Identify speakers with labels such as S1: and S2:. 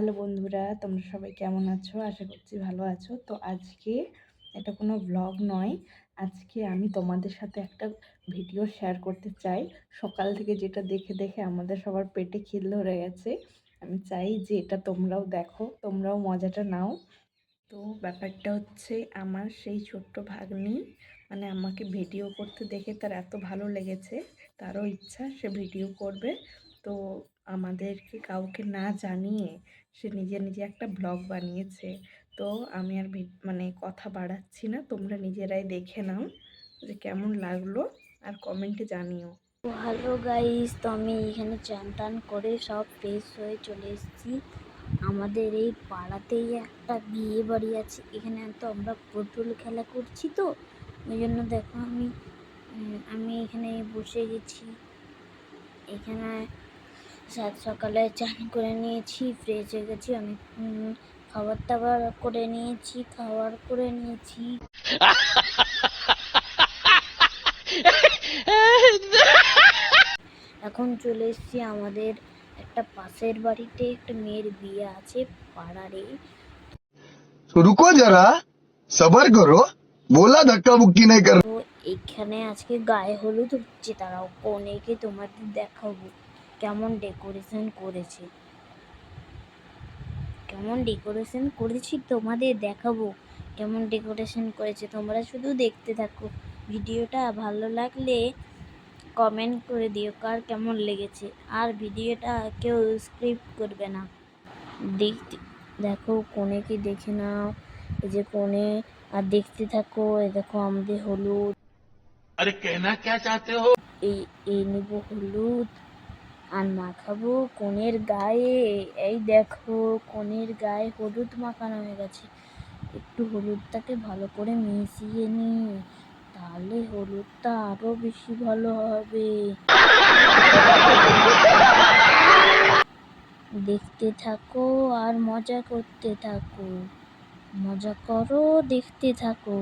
S1: Hello বন্ধুরা, তোমরা সবাই কেমন আছো? আশা করছি ভালো আছো। তো আজকে এটা কোনো ব্লগ নয়, আজকে আমি তোমাদের সাথে একটা ভিডিও শেয়ার করতে চাই। সকাল থেকে যেটা দেখে দেখে আমাদের সবার পেটে খিল ধরে গেছে। আমি চাই যে এটা তোমরাও দেখো, তোমরাও মজাটা নাও। তো ব্যাপারটা হচ্ছে আমার সেই ছোট্ট ভাগ্নি মানে আমাকে ভিডিও করতে দেখে তার এত ভালো লেগেছে, তারও ইচ্ছা সে ভিডিও করবে। তো আমাদেরকে কাউকে না জানিয়ে সে নিজে নিজে একটা ব্লগ বানিয়েছে। তো আমি আর মানে কথা বাড়াচ্ছি না। তোমরা নিজেরাই দেখে নাও যে কেমন লাগল আর কমেন্টে জানিও।
S2: হ্যালো গাইস তো আমি এখানে চান টান করে সব ফ্রেশ হয়ে চলে এসেছি। আমাদের এই পাড়াতেই একটা বিয়ে বাড়ি আছে। এখানে তো আমরা পুতুল খেলা করছি তো। ওই জন্য দেখো আমি আমি এখানে বসে গেছি। এখানে সাত সকালে চান করে নিয়েছি ফ্রেশ হয়ে গেছি আমি খাবার দাবার করে নিয়েছি খাবার করে নিয়েছি। এখন চলে এসছি আমাদের একটা পাশের বাড়িতে একটা মেয়ের বিয়ে আছে পাড়ারে।
S3: রুকো যারা সবার করো বলা ধাক্কা বুকি নাই
S2: করো। এখানে আজকে গায়ে হলুদ হচ্ছে তারাও অনেকে তোমাদের দেখাবো। কেমন ডেকোরেশন করেছে? কেমন ডেকোরেশন করেছি তোমাদের দেখাবো। কেমন ডেকোরেশন করেছে তোমরা শুধু দেখতে থাকো। ভিডিওটা ভালো লাগলে কমেন্ট করে দিও কার কেমন লেগেছে। আর ভিডিওটা কেউ স্ক্রিপ্ট করবে না। দেখতে দেখো কোণে কি দেখে নাও। এই যে কোণে আর দেখতে থাকো এই দেখো আমাদের হলুদ।
S4: আরে কেনা কে চাতে হো?
S2: এই এই নিব হলুদ। আর মাখাবো কনের গায়ে। এই দেখো, কনের গায়ে হলুদ মাখানো হয়ে গেছে। একটু হলুদটাকে ভালো করে মিশিয়ে নি তাহলে হলুদটা আরও বেশি ভালো হবে। দেখতে থাকো আর মজা করতে থাকো। মজা করো, দেখতে থাকো।